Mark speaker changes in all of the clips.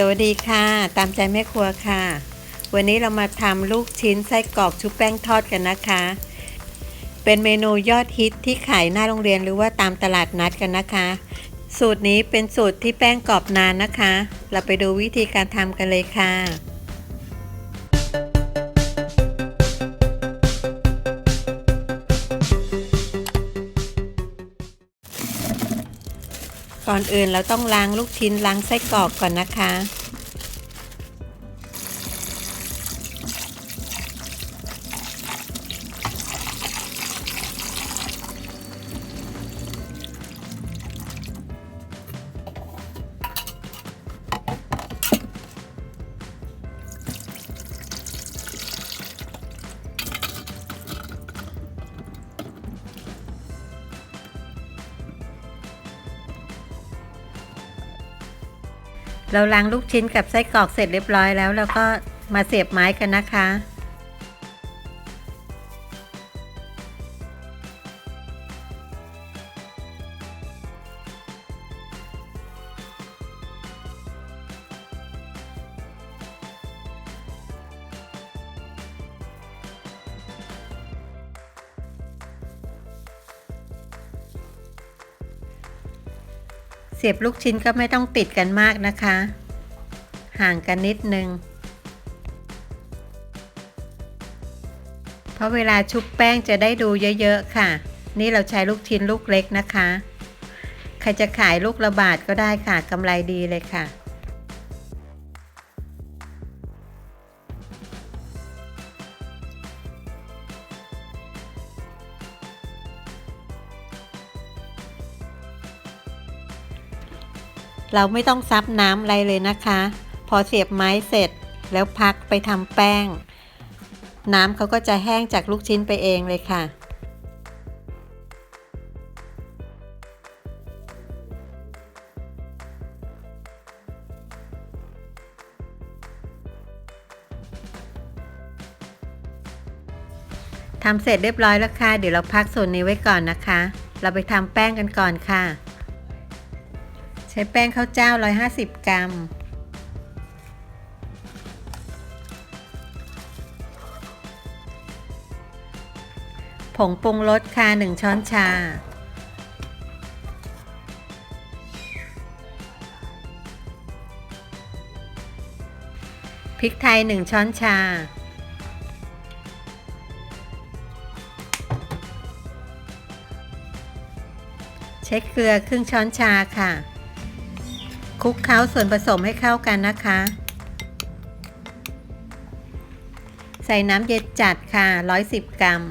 Speaker 1: สวัสดีค่ะ ตามใจแม่ครัวค่ะ วันนี้เรามาทำลูกชิ้นไส้กรอกชุบแป้งทอดกันนะคะ เป็นเมนูยอดฮิตที่ขายหน้าโรงเรียนหรือว่าตามตลาดนัดกันนะคะ สูตรนี้เป็นสูตรที่แป้งกรอบนานนะคะ เราไปดูวิธีการทำกันเลยค่ะ ก่อนอื่นเราต้องล้างลูกชิ้นล้างไส้กรอกก่อนนะคะ เราล้างลูกชิ้นกับไส้กรอกเสร็จเรียบร้อยแล้วเราก็มาเสียบไม้กันนะคะ สียบลูกชิ้นก็ไม่ต้องติดกันมากนะคะ ห่างกันนิดนึง เพราะเวลาชุบแป้งจะได้ดูเยอะๆค่ะ นี่เราใช้ลูกชิ้นลูกเล็กนะคะ ใครจะขายลูกละบาทก็ได้ค่ะกำไรดีเลยค่ะ เราไม่ต้องซับน้ำอะไรเลยนะคะ พอเสียบไม้เสร็จแล้วพักไปทำแป้ง น้ำเขาก็จะแห้งจากลูกชิ้นไปเองเลยค่ะ ทำเสร็จเรียบร้อยแล้วค่ะ เดี๋ยวเราพักส่วนนี้ไว้ก่อนนะคะ เราไปทำแป้งกันก่อนค่ะ ช้แป้งข้าวเจ้า 150 กรัม ผงปรุงรสค่ะ1ช้อนชา พริกไทย 1 ช้อนชาใช้เกลือครึ่งช้อนชาค่ะ คลุกเคล้าส่วนผสมให้เข้ากันนะคะ ใส่น้ำเย็นจัดค่ะ 110 กรัม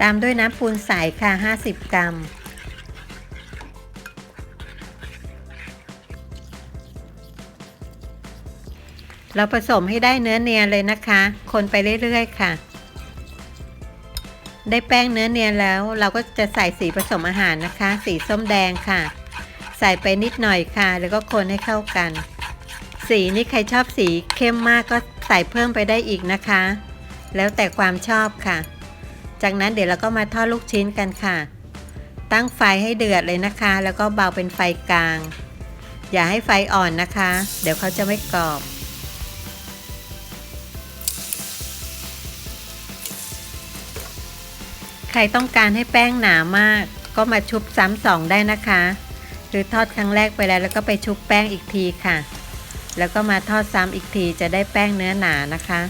Speaker 1: ตามด้วยน้ำปูนใสค่ะ 50 กรัมเราผสมให้ได้เนื้อเนียนเลยนะคะ คนไปเรื่อยๆค่ะ ได้แป้งเนื้อเนียนแล้ว เราก็จะใส่สีผสมอาหารนะคะ สีส้มแดงค่ะ ใส่ไปนิดหน่อยค่ะ แล้วก็คนให้เข้ากัน สีนี่ใครชอบสีเข้มมากก็ใส่เพิ่มไปได้อีกนะคะ แล้วแต่ความชอบค่ะ จากนั้นเดี๋ยวเราก็มาทอดลูกชิ้นกันค่ะ ตั้งไฟให้เดือดเลยนะคะ แล้วก็เบาเป็นไฟกลาง อย่าให้ไฟอ่อนนะคะ เดี๋ยวเขาจะไม่กรอบ ใครต้องการให้แป้งหนามาก ก็มาชุบซ้ำสองได้นะคะ หรือทอดครั้งแรกไปแล้วแล้วก็ไปชุบแป้งอีกทีค่ะ แล้วก็มาทอดซ้ำอีกทีจะได้แป้งเนื้อหนานะคะ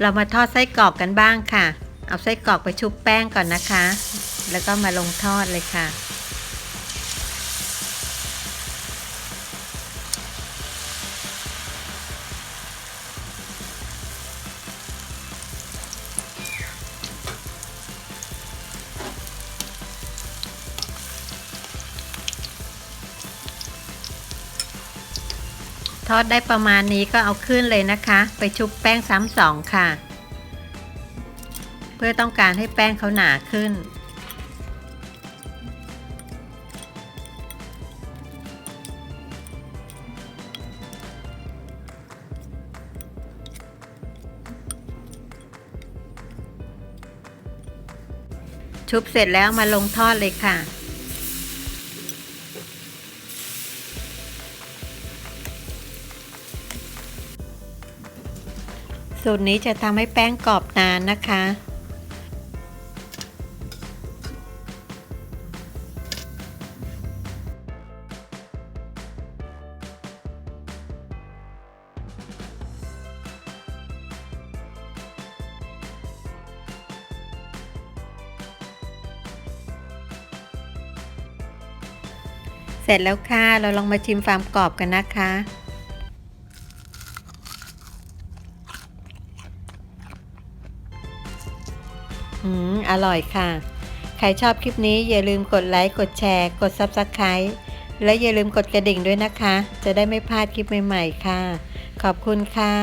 Speaker 1: เรามาทอดไส้กรอกกันบ้างค่ะ เอาไส้กรอกไปชุบแป้งก่อนนะคะ แล้วก็มาลงทอดเลยค่ะ ทอดได้ประมาณนี้ก็เอาขึ้นเลยนะคะ ไปชุบแป้งซ้ำสองค่ะ เพื่อต้องการให้แป้งเขาหนาขึ้น ชุบเสร็จแล้วมาลงทอดเลยค่ะ สูตรนี้จะทำให้แป้งกรอบนานนะคะ เสร็จแล้วค่ะ เราลองมาชิมความกรอบกันนะคะ ร่อยค่ะ ใครชอบคลิปนี้อย่าลืมกดไลค์ กดแชร์ กด Subscribe และอย่าลืมกดกระดิ่งด้วยนะคะ จะได้ไม่พลาดคลิปใหม่ ๆ ค่ะ ขอบคุณค่ะ